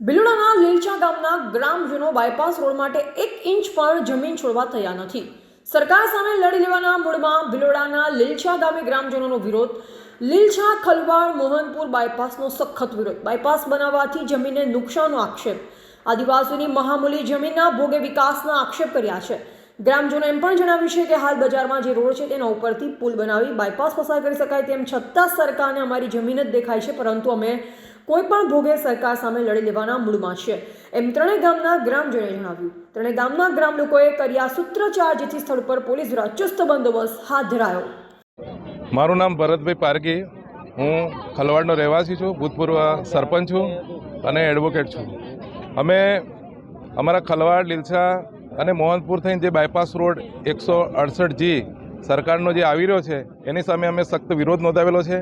ભિલોડાના લીલચા ગામના ગ્રામજનો bypass road માટે એક ઇંચ પણ જમીન છોડવા તૈયાર નથી. સરકાર સામે લડી લેવાના મૂળમાં ભિલોડાના લીલછા ગામે ગ્રામજનોનો વિરોધ. લીલછા, ખલવાડ, મોહનપુર બાયપાસનો સખત વિરોધ. બાયપાસ બનાવવાથી જમીનને નુકસાનનો આક્ષેપ. આદિવાસીઓની મહામૂલી જમીનના ભોગે વિકાસના આક્ષેપ કર્યા છે. ગ્રામજનો એમ પણ જણાવ્યું છે કે હાલ બજારમાં જે રોડ છે તેના ઉપરથી પુલ બનાવી બાયપાસ પસાર કરી શકાય તેમ છતાં સરકારને અમારી જમીન જ દેખાય છે, પરંતુ અમે કોઈ પણ ભોગે સરકાર સામે લડી લેવાના મૂડમાં છે. એમ ત્રણેય ગામના ગ્રામજનોએ જણાવ્યું. ત્રણેય ગામના ગ્રામ લોકોએ કર્યા સૂત્રચાર જેથી સ્થળ પર પોલીસ દ્વારા ચુસ્ત બંદોબસ્ત હાથ ધરાયો. મારું નામ ભરતભાઈ પારગી હું ખલવાડનો રહેવાસી છું, ભૂતપૂર્વ સરપંચ છું અને એડવોકેટ છું. અમે અમારા ખલવાડ, લીલછા અને મોહનપુર થઈને જે બાયપાસ રોડ એકસો અડસઠ જી સરકારનો જે આવી રહ્યો છે, એની સામે અમે સખ્ત વિરોધ નોંધાવેલો છે.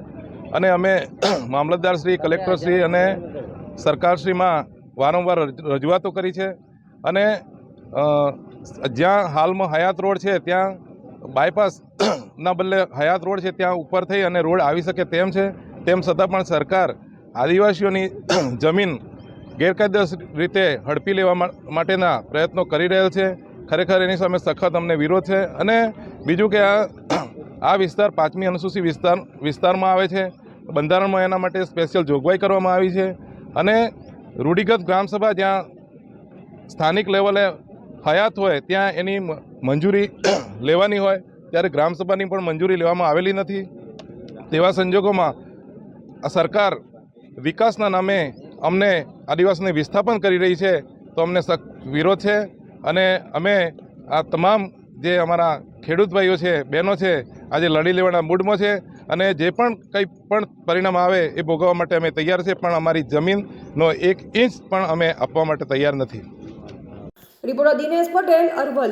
અને અમે મામલતદારશ્રી કલેક્ટરશ્રી અને સરકારશ્રીમાં વારંવાર રજ- રજૂઆતો કરી છે. અને જ્યાં હાલમાં હયાત રોડ છે ત્યાં બાયપાસ ના બદલે હયાત રોડ છે ત્યાં ઉપર થઈ અને રોડ આવી શકે તેમ છે. તેમ છતાં પણ સરકાર આદિવાસીઓની જમીન ગેરકાયદેસર રીતે હડપી લેવા માટેના પ્રયત્નો કરી રહેલ છે. ખરેખર એની સામે સખત અમને વિરોધ છે. અને બીજું કે આ આ વિસ્તાર પાંચમી અનુસૂચિત વિસ્તાર વિસ્તારમાં આવે છે. બંધારણમાં એના માટે સ્પેશિયલ જોગવાઈ કરવામાં આવી છે. અને રૂઢિગત ગ્રામસભા જ્યાં સ્થાનિક લેવલે હયાત હોય, ત્યાં એની મંજૂરી લેવાની હોય, ત્યારે ગ્રામસભાની પણ મંજૂરી લેવામાં આવેલી નથી. તેવા સંજોગોમાં સરકાર વિકાસના નામે અમને આદિવાસીને વિસ્થાપન કરી રહી છે, તો અમને સખ્ત વિરોધ છે. અને અમે આ તમામ જે અમારા ખેડૂત ભાઈઓ છે, બહેનો છે, આજે લડી લેવાના મૂડમાં છે અને જે પણ કંઈ પણ પરિણામ આવે એ ભોગવવા માટે અમે તૈયાર છે, પણ અમારી જમીનનો એક ઇંચ પણ અમે આપવા માટે તૈયાર નથી. રિપોર્ટર દિનેશ પટેલ, અરવલ્લી.